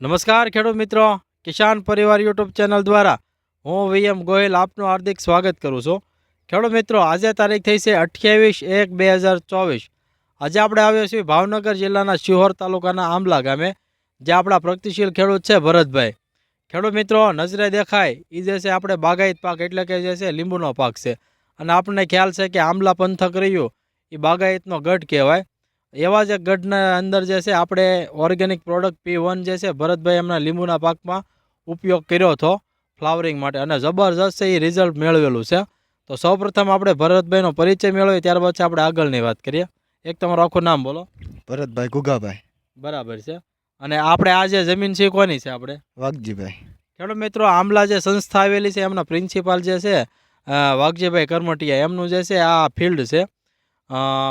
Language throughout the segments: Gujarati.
નમસ્કાર ખેડૂત મિત્રો. કિસાન પરિવાર યુટ્યુબ ચેનલ દ્વારા હું વીએમ ગોયલ આપનું હાર્દિક સ્વાગત કરું છું. ખેડૂત મિત્રો, આજે તારીખ થઈ છે અઠ્યાવીસ એક બે હજાર ચોવીસ. આજે આપણે આવ્યા છીએ ભાવનગર જિલ્લાના શિહોર તાલુકાના આંબલા ગામે જે આપણા પ્રગતિશીલ ખેડૂત છે ભરતભાઈ. ખેડૂત મિત્રો, નજરે દેખાય એ જે છે આપણે બાગાયત પાક એટલે કે જે છે લીંબુનો પાક છે. અને આપણને ખ્યાલ છે કે આંબલા પંથક રહ્યું એ બાગાયતનો ગઢ કહેવાય. એવા જ ગઢના અંદર જે છે આપણે ઓર્ગેનિક પ્રોડક્ટ પી વન જે છે ભરતભાઈ એમના લીંબુના પાકમાં ઉપયોગ કર્યો હતો ફ્લાવરિંગ માટે. અને જબરજસ્ત છે એ રિઝલ્ટ મેળવેલું છે. તો સૌપ્રથમ આપણે ભરતભાઈનો પરિચય મેળવીએ ત્યારબાદ છે આપણે આગળની વાત કરીએ. એક તમારું આખું નામ બોલો. ભરતભાઈ ગુગાભાઈ. બરાબર છે. અને આપણે આ જે જમીન છે કોની છે આપણે? વાઘજીભાઈ. ખેડૂત મિત્રો આમલા જે સંસ્થા આવેલી છે એમના પ્રિન્સિપાલ જે છે વાઘજીભાઈ કરમટિયા એમનું જે છે આ ફિલ્ડ છે.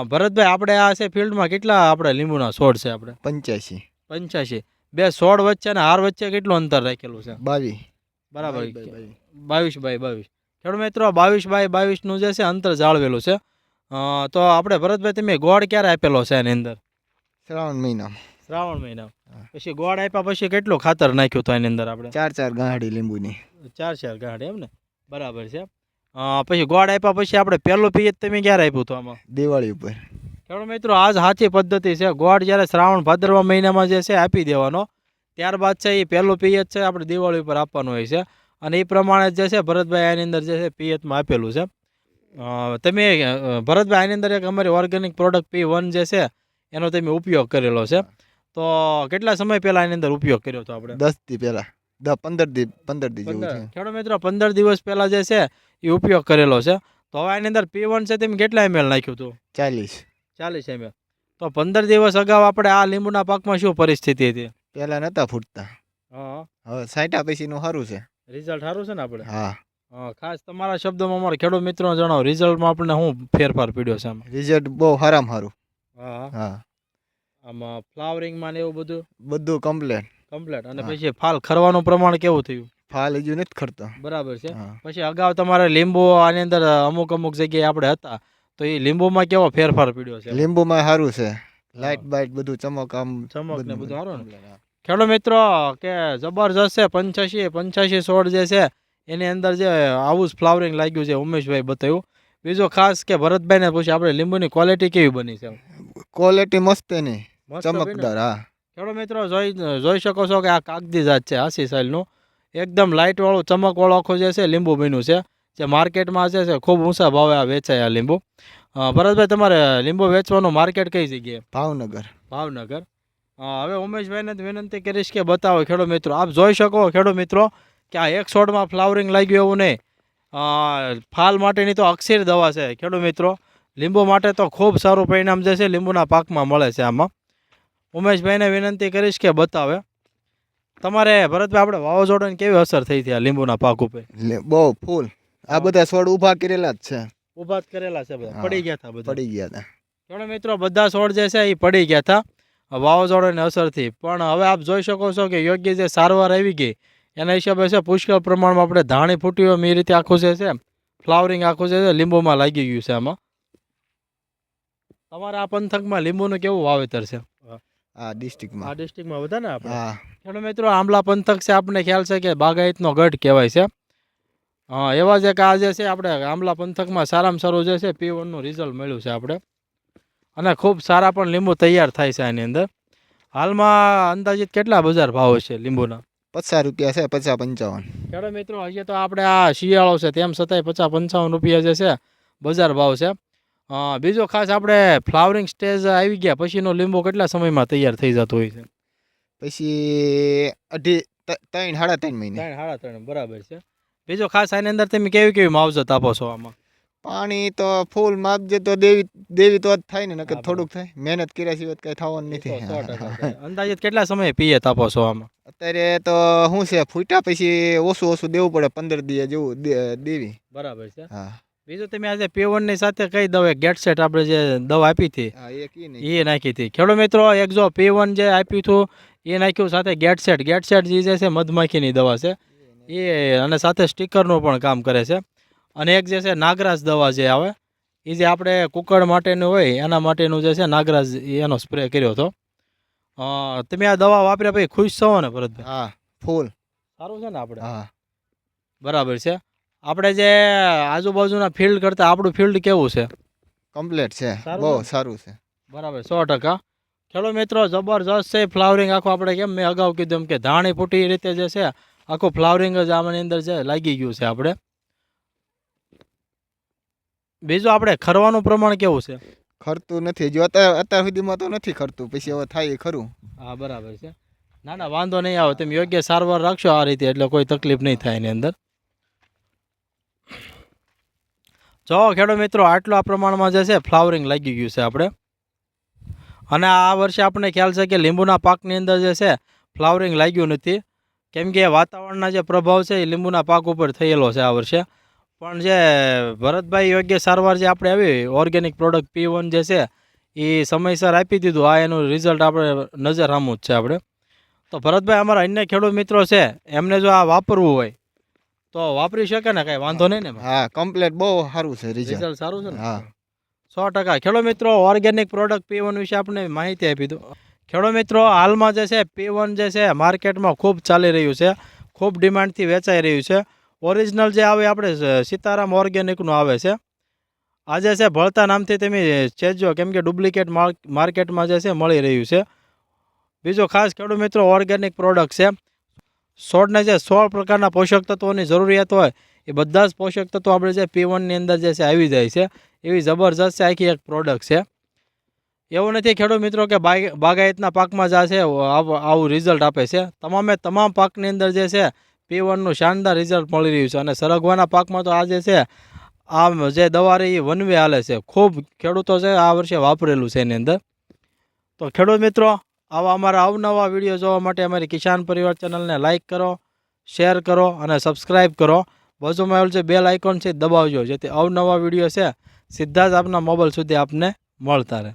ભરતભાઈ આપણે આ છે ફિલ્ડમાં કેટલા આપણે લીંબુના છોડ છે આપણે? પંચ્યાસી. પંચ્યાસી. બે છોડ વચ્ચે અને હાર વચ્ચે કેટલું અંતર રાખેલું છે? બાવીસ. બરાબર. બાવી, બાવી. બાવીસ. બાય બાવીસ. ખેડૂત મિત્રો બાવીસ બાય બાવીસનું જે છે અંતર જાળવેલું છે. તો આપણે ભરતભાઈ તમે ગોળ ક્યારે આપેલો છે એની અંદર? શ્રાવણ મહિના. શ્રાવણ મહિના. પછી ગોળ આપ્યા પછી કેટલું ખાતર નાખ્યું હતું એની અંદર આપણે? ચાર ચાર ગાંડી લીંબુની. ચાર ચાર ગાંડી એમ ને? બરાબર છે. અ, પછી ગોળ આપ્યા પછી આપણે પહેલું પિયત તમે ક્યારે આપ્યું હતું આમાં? દિવાળી ઉપર. ખેડૂત મિત્રો આ જ સાચી પદ્ધતિ છે. ગોળ જ્યારે શ્રાવણ ભાદરવા મહિનામાં જે છે આપી દેવાનો ત્યારબાદ છે એ પહેલું પિયત છે આપણે દિવાળી ઉપર આપવાનું હોય છે. અને એ પ્રમાણે જે છે ભરતભાઈ આની અંદર જે છે પિયતમાં આપેલું છે. તમે ભરતભાઈ આની અંદર એક અમારી ઓર્ગેનિક પ્રોડક્ટ પી વન જે છે એનો તમે ઉપયોગ કરેલો છે. તો કેટલા સમય પહેલાં એની અંદર ઉપયોગ કર્યો હતો આપણે? દસથી પહેલા. દસ પંદર દી પંદર દી જેવું છે. ખેડૂત મિત્રો પંદર દિવસ પહેલા જે છે એ ઉપયોગ કરેલો છે. તો હવે આની અંદર પી વન છે તેમ કેટલા એમએલ નાખ્યું હતું ચાલીસ. ચાલીસ એમએલ તો પંદર દિવસ અગાઉ આપણે આ લીંબુના પાકમાં શું પરિસ્થિતિ હતી? પહેલા નતા ફૂટતા. હા. હવે સાઠા પછીનું સારું છે. રિઝલ્ટ સારું છે ને આપણે? હા. હા, ખાસ તમારા શબ્દોમાં અમારા ખેડૂત મિત્રો જણાવો રિઝલ્ટમાં આપણને શું ફેરફાર પડ્યો છે આમાં? રિઝલ્ટ બહુ સારામાં સારું હા. હા. આમાં ફ્લાવરિંગમાં ને એવું બધું? બધું કમ્પ્લેટ કમ્પ્લીટ અને પછી ફાલ ખરવાનું પ્રમાણ કેવું થયું? ફાલ હજુ નથી ખરતા. બરાબર છે. પછી અગાઉ તમારે લીંબુ આની અંદર અમુક અમુક જગ્યાએ આપણે હતા. તો એ લીંબુમાં કેવો ફેરફાર પડ્યો છે? લીંબુમાં સારું છે. લાઇટ બાઇટ બધું ચમક આમ ચમક ને બધું. સારું ને? ખેડૂત મિત્રો કે જબરજસ્ત છે પંચ્યાસી પંચ્યાસી છોડ જે છે એની અંદર જે આવું જ ફ્લાવરિંગ લાગ્યું છે ઉમેશભાઈ બતાવ્યું. બીજો ખાસ કે ભરતભાઈને પૂછ્યું આપણે લીંબુની ક્વોલિટી કેવી બની છે? ક્વોલિટી મસ્ત એની? ચમકદાર હા. ખેડૂત મિત્રો જોઈ જોઈ શકો છો કે આ કાગદી જાત છે આસી સાઇલનું એકદમ લાઇટવાળું ચમકવાળું આખું જે છે લીંબુ બન્યું છે. જે માર્કેટમાં છે ખૂબ ઊંચા ભાવે આ વેચાય આ લીંબુ. ભરતભાઈ તમારે લીંબુ વેચવાનું માર્કેટ કઈ જગ્યાએ? ભાવનગર. ભાવનગર. હવે ઉમેશભાઈને વિનંતી કરીશ કે બતાવો ખેડૂત મિત્રો. આપ જોઈ શકો ખેડૂત મિત્રો કે આ એક છોડમાં ફ્લાવરિંગ લાગ્યું એવું નહીં. ફાલ માટેની તો અક્ષીર દવા છે ખેડૂત મિત્રો. લીંબુ માટે તો ખૂબ સારું પરિણામ જે છે લીંબુના પાકમાં મળે છે આમાં. ઉમેશભાઈને વિનંતી કરીશ કે બતાવે. તમારે ભરતભાઈ આપણે વાવાઝોડાની કેવી અસર થઈ હતી આ લીંબુના પાક ઉપર? બહુ ફૂલ. આ બધા છોડ ઊભા કરેલા જ છે. ઊભા જ કરેલા છે બધા. પડી ગયા હતા બધા. પડી ગયા હતા ખેડૂત મિત્રો બધા છોડ જે છે એ પડી ગયા હતા વાવાઝોડાની અસરથી. પણ હવે આપ જોઈ શકો છો કે યોગ્ય જે સારવાર આવી ગઈ એના હિસાબે છે પુષ્કળ પ્રમાણમાં આપણે ધાણી ફૂટ્યું એમ એ રીતે આખું જે છે ફ્લાવરિંગ આખું જે છે લીંબુમાં લાગી ગયું છે આમાં. તમારા આ પંથકમાં લીંબુનું કેવું વાવેતર છે? આ આ ડિસ્ટ્રિક્ટમાં ડિસ્ટ્રિક્ટમાં બધા ને આપણે? હા. ખેડૂત મિત્રો આંબલા પંથક છે આપણને ખ્યાલ છે કે બાગાયતનો ગઢ કહેવાય છે. હા એવા જે કે આ જે છે આપણે આંબલા પંથકમાં સારામાં સારું જે છે પી વનનું રિઝલ્ટ મળ્યું છે આપણે. અને ખૂબ સારા પણ લીંબુ તૈયાર થાય છે આની અંદર. હાલમાં અંદાજિત કેટલા બજાર ભાવ છે લીંબુના? પચાસ રૂપિયા છે પચાસ પંચાવન. ખેડો મિત્રો હજી તો આપણે આ શિયાળો છે તેમ છતાંય પચાસ પંચાવન રૂપિયા જે છે બજાર ભાવ છે. બીજો ખાસ આપણે ફ્લાવરિંગ સ્ટેજ આવી ગયા. પછીનો લીંબો કેટલા સમયમાં તૈયાર થઈ જતો હોય છે? પછી અઢી ત્રણ સાડા ત્રણ મહિને. ત્રણ સાડા ત્રણ બરાબર છે. બીજો ખાસ આની અંદર તમે કેવી કેવી માવજત આપો છો આમાં? પાણી તો ફૂલ માપજે તો દેવી દેવી તો જ થાય ને નકર થોડુંક થાય. મહેનત કર્યા સિવાય કઈ થવાનું નથી. અંદાજિત કેટલા સમય પીએ તાપો છો આમાં? અત્યારે તો શું છે ફૂટ્યા પછી ઓછું ઓછું દેવું પડે પંદર દિવસ જેવું દેવી. બરાબર છે. હા. બીજું તમે આજે પીવનની સાથે કઈ દવા ગેટ સેટ આપણે જે દવા આપી હતી? એ નાખી. હતી. ખેડૂત મિત્રો એક જો પીવન જે આપ્યું હતું એ નાખ્યું સાથે ગેટ સેટ. ગેટ સેટ જે છે મધમાખીની દવા છે. એ અને સાથે સ્ટીકરનું પણ કામ કરે છે. અને એક જે છે નાગરાજ દવા જે આવે એ જે આપણે કુકડ માટેનું હોય એના માટેનું જે છે નાગરાજ એનો સ્પ્રે કર્યો હતો. તમે આ દવા વાપર્યા પછી ખુશ છો ને ભરતભાઈ? હા ફૂલ. સારું છે ને આપણે? હા. બરાબર છે. આપણે જે આજુબાજુના ફિલ્ડ કરતાં આપણું ફિલ્ડ કેવું છે? કમ્પ્લીટ છે. બહુ સારું છે. બરાબર સો ટકા. ખેડો મિત્રો જબરજસ્ત છે ફ્લાવરિંગ આખું. આપણે કેમ મેં અગાઉ કીધું એમ કે ધાણી ફૂટી રીતે જે છે આખું ફ્લાવરિંગ જ આમાંની અંદર છે લાગી ગયું છે આપણે. બીજું આપણે ખરવાનું પ્રમાણ કેવું છે? ખરતું નથી. જો અત્યાર અત્યાર સુધીમાં તો નથી ખરતું. પછી હવે થાય ખરું. હા બરાબર છે. ના ના વાંધો નહીં આવે. તમે યોગ્ય સારવાર રાખશો આ રીતે એટલે કોઈ તકલીફ નહીં થાય એની અંદર. જો ખેડૂત મિત્રો, આટલું પ્રમાણમાં જે છે, ફ્લાવરિંગ લાગી ગયું છે આપણે. અને આ વર્ષે આપણને ખ્યાલ છે કે લીંબુના પાકની અંદર જે છે, ફ્લાવરિંગ લાગ્યું નથી. કેમ કે વાતાવરણના જે પ્રભાવ છે, એ લીંબુના પાક ઉપર થયેલો છે આ વર્ષે. પણ જે ભરતભાઈ યોગ્ય સારવાર જે આપણે આવી, ઓર્ગેનિક પ્રોડક્ટ પી જે છે, એ સમયસર આપી દીધું. આ એનું રિઝલ્ટ આપણે નજર સામું જ છે આપણે. તો ભરતભાઈ, અમારા અન્ય ખેડૂત મિત્રો છે, એમને જો આ વાપરવું હોય તો વાપરી શકે ને કાંઈ વાંધો નહીં ને હા કમ્પ્લેટ બહુ સારું છે રિઝલ્ટ સારું છે ને? હા. સો ટકા. ખેડો મિત્રો ઓર્ગેનિક પ્રોડક્ટ પી વન વિશે આપણે માહિતી આપી દો ખેડો મિત્રો હાલમાં જે છે પી વન જે છે માર્કેટમાં ખૂબ ચાલી રહ્યું છે. ખૂબ ડિમાન્ડથી વેચાઈ રહ્યું છે. ઓરિજિનલ જે આવે આપણે સીતારામ ઓર્ગેનિકનું આવે છે. આજે છે ભળતા નામથી તમે ચેજો કેમ કે ડુપ્લિકેટ માર્કેટમાં જે છે મળી રહ્યું છે. બીજો ખાસ ખેડૂત મિત્રો ઓર્ગેનિક પ્રોડક્ટ છે. છોડને જે સોળ પ્રકારના પોષક તત્વોની જરૂરિયાત હોય, એ બધા જ પોષક તત્વો આપણે જે પી વનની અંદર જે છે આવી જાય છે. એવી જબરજસ્ત છે, આખી એક પ્રોડક્ટ છે. એવું નથી ખેડૂત મિત્રો કે બાગ- બાગાયતના પાકમાં જ આ છે, આવું રિઝલ્ટ આપે છે. તમામે તમામ પાકની અંદર જે છે પી વનનું શાનદાર રિઝલ્ટ મળી રહ્યું છે. અને સરગવાના પાકમાં તો આ જે છે આ જે દવા રહી એ વનવે હાલે છે. ખૂબ ખેડૂતો છે આ વર્ષે વાપરેલું છે એની અંદર. તો ખેડૂત મિત્રો આવા અમારા અવનવા વીડિયો જોવા માટે અમારી કિસાન પરિવાર ચેનલને લાઇક કરો, શેર કરો અને સબસ્ક્રાઈબ કરો. બાજુમાં આવેલું છે બેલ આઇકોન છે દબાવજો, જેથી અવનવા વીડિયો છે, સીધા જ આપના મોબાઈલ સુધી આપને મળતા રહે.